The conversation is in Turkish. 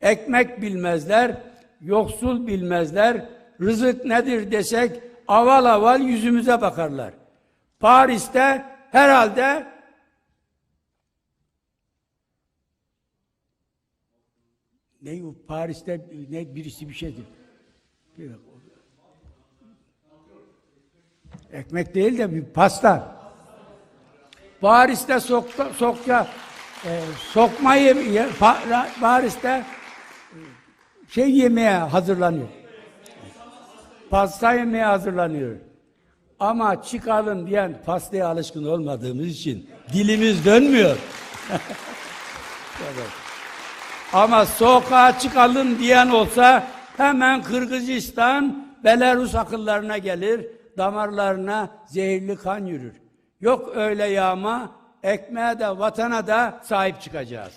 Ekmek bilmezler, yoksul bilmezler, rızık nedir desek aval aval yüzümüze bakarlar. Paris'te herhalde ne bu Paris'te ne birisi bir şeydir. Ekmek değil de bir pasta. Paris'te sokta, sokça e, sokma yemeği, Pa- Paris'te şey yemeğe hazırlanıyor. Pasta yemeğe hazırlanıyor. Ama çıkalım diyen pastaya alışkın olmadığımız için dilimiz dönmüyor. Ama sokağa çıkalım diyen olsa hemen Kırgızistan, Belarus akıllarına gelir, damarlarına zehirli kan yürür. Yok öyle yağma, ekmeğe de vatana da sahip çıkacağız.